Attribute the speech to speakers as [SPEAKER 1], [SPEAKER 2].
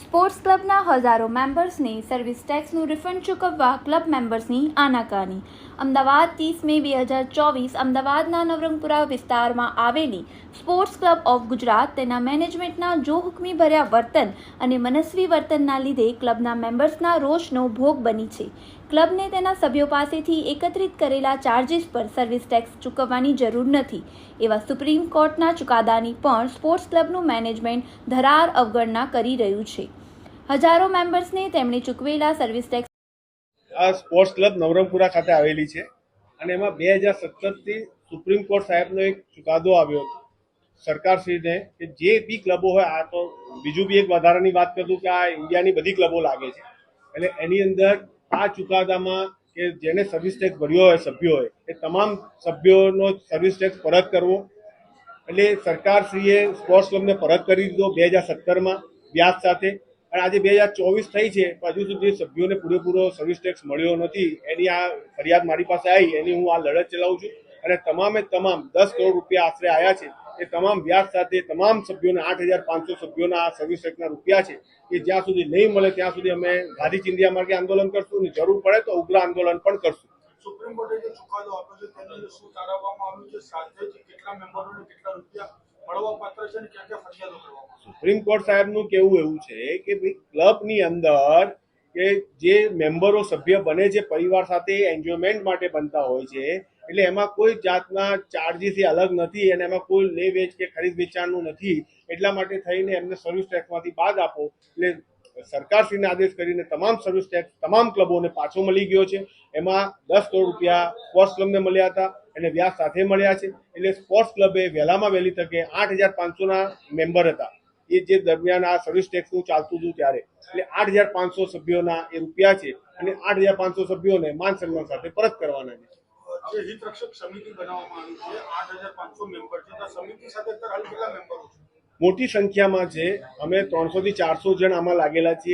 [SPEAKER 1] Sports ક્લબના હજારો મેમ્બર્સને સર્વિસ ટેક્સનું રિફંડ ચૂકવવા ક્લબ મેમ્બર્સની આનાકાની. અમદાવાદ ત્રીસ મે બે હજાર ચોવીસ અમદાવાદના નવરંગપુરા વિસ્તારમાં આવેલી સ્પોર્ટ્સ ક્લબ ઓફ ગુજરાત તેના મેનેજમેન્ટના જોહુકમી ભર્યા વર્તન અને મનસ્વી વર્તનના લીધે ક્લબના મેમ્બર્સના રોષનો ભોગ બની છે. ક્લબને તેના સભ્યો પાસેથી એકત્રિત કરેલા ચાર્જિસ પર સર્વિસ ટેક્સ ચૂકવવાની જરૂર નથી. એવા સુપ્રીમ કોર્ટના ચુકાદાની પણ સ્પોર્ટ્સ ક્લબનું મેનેજમેન્ટ ધરાર અવગણના કરી રહ્યું છે. હજારો મેમ્બર્સને તેમણે ચૂકવેલા સર્વિસ ટેક્સ
[SPEAKER 2] આ સ્પોર્ટ્સ ક્લબ નવરંગપુરા ખાતે આવેલી છે અને એમાં બે હજાર સત્તરથી સુપ્રીમ કોર્ટ સાહેબનો એક ચુકાદો આવ્યો સરકારશ્રીને કે જે બી ક્લબો હોય, આ તો બીજું બી એક વધારાની વાત કરું કે આ ઇન્ડિયાની બધી ક્લબો લાગે છે. એટલે એની અંદર આ ચુકાદામાં કે જેને સર્વિસ ટેક્સ ભર્યો હોય સભ્યોએ એ તમામ સભ્યોનો સર્વિસ ટેક્સ પરત કરવો. એટલે સરકારશ્રીએ સ્પોર્ટ્સ ક્લબને પરત કરી દીધો બે હજાર સત્તરમાં વ્યાજ સાથે. અને આજે બે હજાર ચોવીસ થઈ છે હજુ સુધી સભ્યોને પૂરેપૂરો સર્વિસ ટેક્સ મળ્યો નથી. એની આ ફરિયાદ મારી પાસે આવી, એની હું આ લડત ચલાવું છું. અને તમામે તમામ દસ કરોડ રૂપિયા આશરે આવ્યા છે. એ તમામ વ્યાજ સાથે તમામ સભ્યોને આઠ હજાર પાંચસો સભ્યોના આ સર્વિસ ટેક્સના રૂપિયા છે એ જ્યાં સુધી નહીં મળે ત્યાં સુધી અમે ગાંધી ચિંધિયા માર્ગે આંદોલન કરશું અને જરૂર પડે તો ઉગ્ર આંદોલન પણ કરશું
[SPEAKER 3] સુપ્રીમ કોર્ટે જે ચુકાદો આપ્યો છે તેની અંદર શું તારવવામાં આવ્યું છે સાથે જ કેટલા મેમ્બરોને કેટલા રૂપિયા મળવા પાત્ર છે અને ક્યાં ક્યાં ફરિયાદો કરવામાં આવશે?
[SPEAKER 2] સુપ્રીમ કોર્ટ સાહેબનું કેવું એવું છે કે ભાઈ ક્લબની અંદર કે જે મેમ્બરો સભ્ય બને છે પરિવાર સાથે એન્જોયમેન્ટ માટે બનતા હોય છે એટલે એમાં કોઈ જાતના ચાર્જીસ એ અલગ નથી અને એમાં કોઈ લે વેચ કે ખરીદ વેચાણનું નથી. એટલા માટે થઈને એમને સર્વિસ ટેક્સમાંથી બાદ આપો. એટલે સરકારશ્રીને આદેશ કરીને તમામ સર્વિસ ટેક્સ તમામ ક્લબોને પાછો મળી ગયો છે. એમાં દસ કરોડ રૂપિયા સ્પોર્ટ્સ ક્લબને મળ્યા હતા અને વ્યાજ સાથે મળ્યા છે. એટલે સ્પોર્ટ્સ ક્લબે વહેલામાં વહેલી તકે આઠ હજાર પાંચસોના મેમ્બર હતા. એ જે દરમિયાન આ સર્વિસ ટેક્સનું ચાલતું હતું ત્યારે. એટલે આઠ હજાર પાંચસો સભ્યોના એ રૂપિયા છે અને આઠ હજાર પાંચસો સભ્યોને માન સન્માન સાથે પરત કરવાના છે.
[SPEAKER 3] જે હિત સમિતિ બનાવવામાં આવી છે. આઠ હજાર પાંચસો મેમ્બર છે. તો સમિતિ સાથે અત્યારે હાલ કેટલા મેમ્બરો છે?
[SPEAKER 2] મોટી સંખ્યામાં છે. અમે ત્રણસો થી ચારસો જણ આમાં લાગેલા છીએ.